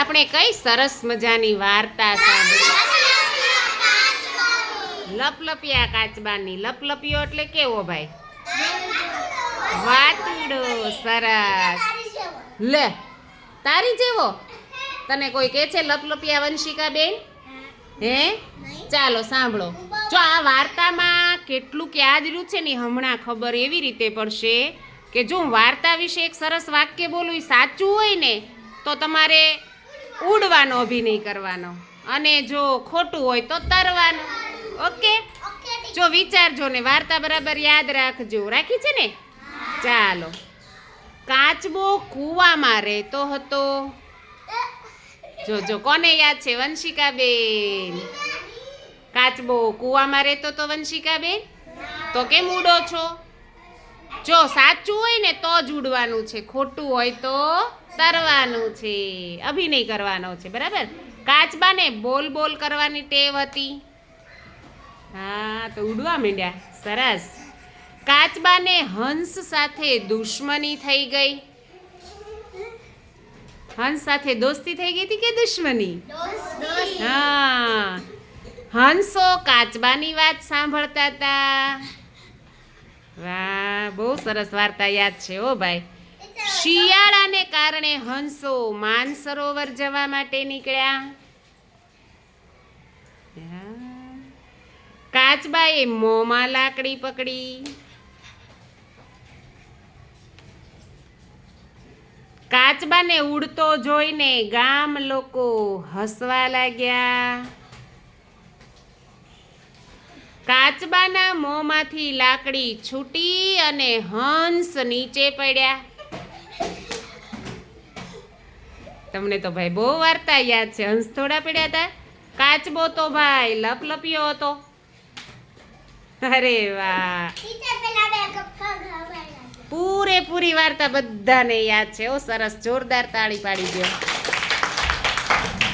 આપણે કઈ સરસ મજાની વાર્તા સાંભળી? લપલપિયા કાચબાની. લપલપિયો એટલે કેવો ભાઈ? વાતુડો, સરસ. લે, તારી જેવો? તને કોઈ કે છે લપલપિયા વંશિકા બેન હે? ચાલો સાંભળો. જો આ વાર્તામાં કેટલું યાદ રહ્યું છે ને હમણાં ખબર એવી રીતે પડશે કે જો હું વાર્તા વિશે એક સરસ વાક્ય બોલું એ સાચું હોય ને, તો તમારે ઉડવાનો અભિનય કરવાનો. અને જો ખોટું હોય તો તરવાનું. ઓકે? જો વિચારજો ને વાર્તા બરાબર યાદ રાખજો. રાખી છે ને? ચાલો. કાચબો કૂવામાં રહેતો હતો. જો જો કોને યાદ છે? વંશિકાબેન. કાચબો કૂવામાં રહેતો તો વંશિકાબેન? તો કેમ ઉડો છો? જો સાચું હોય ને તો જ ઉડવાનું છે. ખોટું હોય તો તરવાનું છે. અભિનય કરવાનો છે. બરાબર? કાચબાને બોલ બોલ કરવાની ટેવ હતી. હા તો ઉડવા માંડ્યા. સરસ. કાચબાને હંસ સાથે દુશ્મની થઈ ગઈ. હંસ સાથે દોસ્તી થઈ ગઈ હતી કે દુશ્મની? હા. હંસો કાચબાની વાત સાંભળતા હતા વાહ, બહુ સરસ વાર્તા યાદ છે ઓ ભાઈ. શિયાળાને કારણે હંસો માનસરોવર જવા માટે નીકળ્યા. કાચબાએ મોંમાં લાકડી પકડી. કાચબાને ઉડતો જોઈને ગામ લોકો હસવા લાગ્યા. કાચબાના મોંમાંથી લાકડી છૂટી અને હંસ નીચે પડ્યા. તમને તો ભાઈ બહુ વાર્તા યાદ છે. હંસ થોડા પડ્યા હતા. કાચબો તો ભાઈ લપલપ્યો હતો. અરે વાહ. પૂરેપૂરી વાર્તા બધાને યાદ છે. ઓ સરસ. જોરદાર તાળી પાડી દો